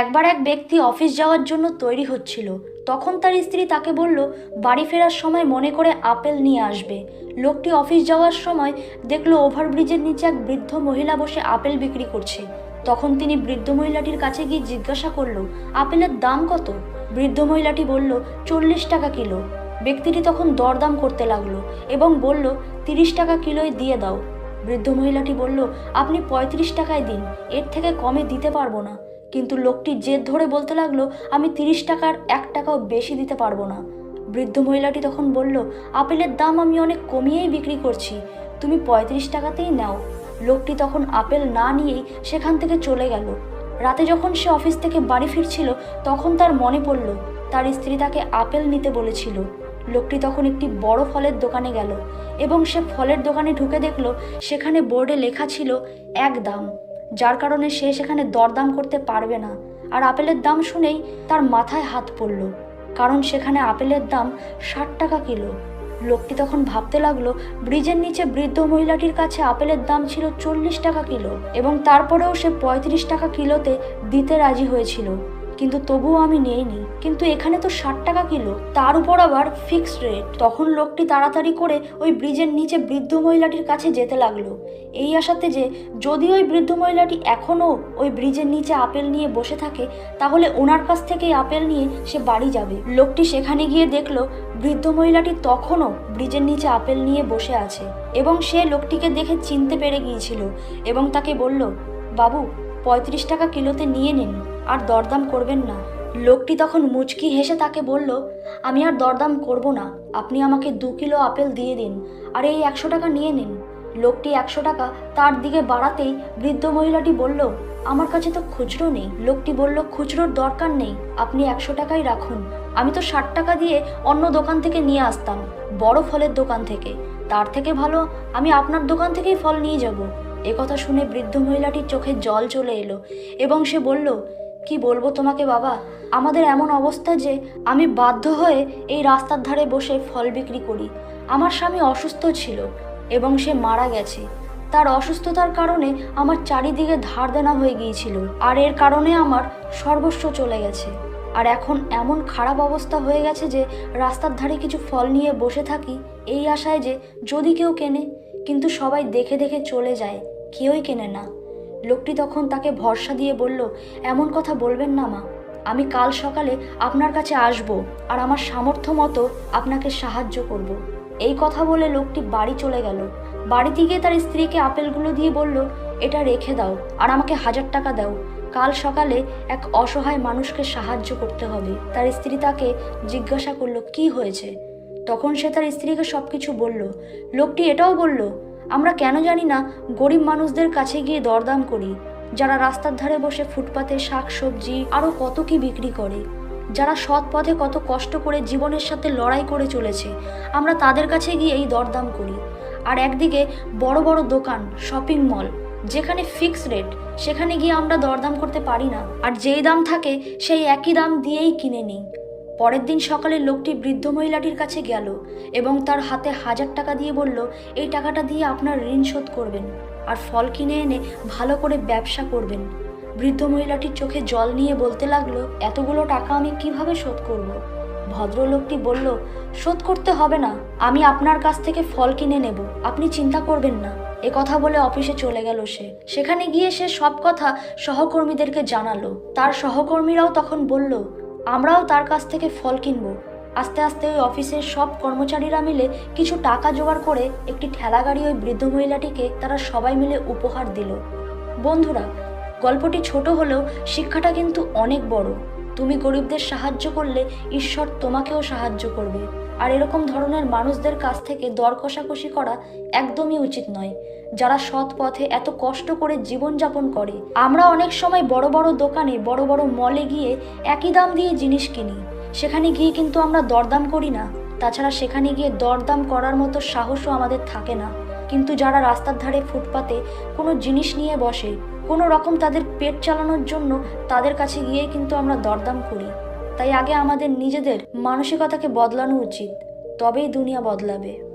একবার এক ব্যক্তি অফিস যাওয়ার জন্য তৈরি হচ্ছিল। তখন তার স্ত্রী তাকে বলল, বাড়ি ফেরার সময় মনে করে আপেল নিয়ে আসবে। লোকটি অফিস যাওয়ার সময় দেখল, ওভারব্রিজের নিচে এক বৃদ্ধ মহিলা বসে আপেল বিক্রি করছে। তখন তিনি বৃদ্ধ মহিলাটির কাছে গিয়ে জিজ্ঞাসা করল, আপেলের দাম কত? বৃদ্ধ মহিলাটি বলল, চল্লিশ টাকা কিলো। ব্যক্তিটি তখন দরদাম করতে লাগল এবং বলল, তিরিশ টাকা কিলোয় দিয়ে দাও। বৃদ্ধ মহিলাটি বলল, আপনি পঁয়ত্রিশ টাকায় দিন, এর থেকে কমে দিতে পারব না। কিন্তু লোকটি জেদ ধরে বলতে লাগল, আমি তিরিশ টাকার এক টাকাও বেশি দিতে পারব না। বৃদ্ধ মহিলাটি তখন বলল, আপেলের দাম আমি অনেক কমিয়েই বিক্রি করছি, তুমি পঁয়ত্রিশ টাকাতেই নাও। লোকটি তখন আপেল না নিয়েই সেখান থেকে চলে গেল। রাতে যখন সে অফিস থেকে বাড়ি ফিরছিল, তখন তার মনে পড়ল, তার স্ত্রী তাকে আপেল নিতে বলেছিল। লোকটি তখন একটি বড় ফলের দোকানে গেল এবং সে ফলের দোকানে ঢুকে দেখল, সেখানে বোর্ডে লেখা ছিল, এক দাম। যার কারণে সে সেখানে দরদাম করতে পারবে না। আর আপেলের দাম শুনেই তার মাথায় হাত পড়ল, কারণ সেখানে আপেলের দাম ষাট টাকা কিলো। লোকটি তখন ভাবতে লাগল, ব্রিজের নিচে বৃদ্ধ মহিলাটির কাছে আপেলের দাম ছিল চল্লিশ টাকা কিলো, এবং তারপরেও সে পঁয়ত্রিশ টাকা কিলোতে দিতে রাজি হয়েছিল। কিন্তু তবুও আমি নেইনি। কিন্তু এখানে তো ষাট টাকা কিলো। তার উপর আবার ফিক্সড রেট তখন লোকটি তাড়াতাড়ি করে ওই ব্রিজের নিচে বৃদ্ধ মহিলাটির কাছে যেতে লাগল। এই আশাতে যে, যদি ওই বৃদ্ধ মহিলাটি এখনও ওই ব্রিজের নিচে আপেল নিয়ে বসে থাকে, তাহলে ওনার কাছ থেকেই আপেল নিয়ে সে বাড়ি যাবে। লোকটি সেখানে গিয়ে দেখল, বৃদ্ধ মহিলাটি তখনও ব্রিজের নিচে আপেল নিয়ে বসে আছে। এবং সে লোকটিকে দেখে চিনতে পেরে গিয়েছিল। এবং তাকে বলল, বাবু, পঁয়ত্রিশ টাকা কিলোতে নিয়ে নিন। আর দরদাম করবেন না। লোকটি তখন মুচকি হেসে তাকে বলল, আমি আর দরদাম করব না। আপনি আমাকে দু কিলো আপেল দিয়ে দিন, আর এই একশো টাকা নিয়ে নিন। লোকটি একশো টাকা তার দিকে বাড়াতেই বৃদ্ধ মহিলাটি বলল, আমার কাছে তো খুচরো নেই। লোকটি বলল, খুচরোর দরকার নেই। আপনি একশো টাকাই রাখুন। আমি তো ষাট টাকা দিয়ে অন্য দোকান থেকে নিয়ে আসতাম, বড় ফলের দোকান থেকে। তার থেকে ভালো, আমি আপনার দোকান থেকেই ফল নিয়ে যাব। কথা শুনে বৃদ্ধ মহিলাটির চোখে জল চলে এলো এবং সে বলল কি বলব তোমাকে বাবা? আমাদের এমন অবস্থা যে আমি বাধ্য হয়ে এই রাস্তার ধারে বসে ফল বিক্রি করি। আমার স্বামী অসুস্থ ছিল এবং সে মারা গেছে। তার অসুস্থতার কারণে আমার চারিদিকে ধার দেনা হয়ে গিয়েছিল আর এর কারণে আমার সর্বস্ব চলে গেছে। আর এখন এমন খারাপ অবস্থা হয়ে গেছে যে রাস্তার ধারে কিছু ফল নিয়ে বসে থাকি এই আশায় যে যদি কেউ কেনে, কিন্তু সবাই দেখে দেখে চলে যায়, কেউই কেনে না। লোকটি তখন তাকে ভরসা দিয়ে বলল, এমন কথা বলবেন না, মা। আমি কাল সকালে আপনার কাছে আসব আর আমার সামর্থ্য মতো আপনাকে সাহায্য করব। এই কথা বলে লোকটি বাড়ি চলে গেল। বাড়িতে গিয়ে তার স্ত্রীকে আপেলগুলো দিয়ে বলল, এটা রেখে দাও আর আমাকে হাজার টাকা দাও। কাল সকালে এক অসহায় মানুষকে সাহায্য করতে হবে। তার স্ত্রী তাকে জিজ্ঞাসা করল, কি হয়েছে? তখন সে তার স্ত্রীকে সব কিছু বলল। লোকটি এটাও বলল আমরা কেন জানি না গরিব মানুষদের কাছে গিয়ে দরদাম করি, যারা রাস্তার ধারে বসে ফুটপাতে শাক, সবজি আরও কত কি বিক্রি করে। যারা সৎ পথে কত কষ্ট করে জীবনের সাথে লড়াই করে চলেছে, আমরা তাদের কাছে গিয়ে এই দরদাম করি। আর একদিকে বড় বড় দোকান শপিং মল যেখানে ফিক্স রেট সেখানে গিয়ে আমরা দরদাম করতে পারি না। আর যেই দাম থাকে, সেই একই দাম দিয়েই কিনে নিই। পরের দিন সকালে লোকটি বৃদ্ধ মহিলাটির কাছে গেল এবং তার হাতে হাজার টাকা দিয়ে বলল, এই টাকাটা দিয়ে আপনার ঋণ শোধ করবেন আর ফল কিনে এনে ভালো করে ব্যবসা করবেন। বৃদ্ধ মহিলাটির চোখে জল নিয়ে বলতে লাগল, এতগুলো টাকা আমি কীভাবে শোধ করব। ভদ্রলোকটি বলল, শোধ করতে হবে না, আমি আপনার কাছ থেকে ফল কিনে নেব, আপনি চিন্তা করবেন না। এ কথা বলে অফিসে চলে গেল সে। সেখানে গিয়ে সে সব কথা সহকর্মীদেরকে জানালো। তার সহকর্মীরাও তখন বলল আমরাও তার কাছ থেকে ফল কিনবো। আস্তে আস্তে ওই অফিসের সব কর্মচারীরা মিলে কিছু টাকা জোগাড় করে একটি ঠেলা গাড়ি ওই বৃদ্ধ মহিলাটিকে তারা সবাই মিলে উপহার দিল। বন্ধুরা, গল্পটি ছোট হলেও শিক্ষাটা কিন্তু অনেক বড়। তুমি গরিবদের সাহায্য করলে ঈশ্বর তোমাকেও সাহায্য করবে। আর এরকম ধরনের মানুষদের কাছ থেকে দর কষাকষি করা একদমই উচিত নয়। যারা সৎ পথে এত কষ্ট করে জীবনযাপন করে, আমরা অনেক সময় বড় বড় দোকানে, বড় বড় মলে গিয়ে একই দাম দিয়ে জিনিস কিনি। সেখানে গিয়ে কিন্তু আমরা দরদাম করি না। তাছাড়া সেখানে গিয়ে দরদাম করার মতো সাহসও আমাদের থাকে না। কিন্তু যারা রাস্তার ধারে ফুটপাতে কোনো জিনিস নিয়ে বসে, কোনো রকম তাদের পেট চালানোর জন্য তাদের কাছে গিয়ে কিন্তু আমরা দরদাম করি। তাই আগে আমাদের নিজেদের মানসিকতাকে বদলানো উচিত তবেই দুনিয়া বদলাবে।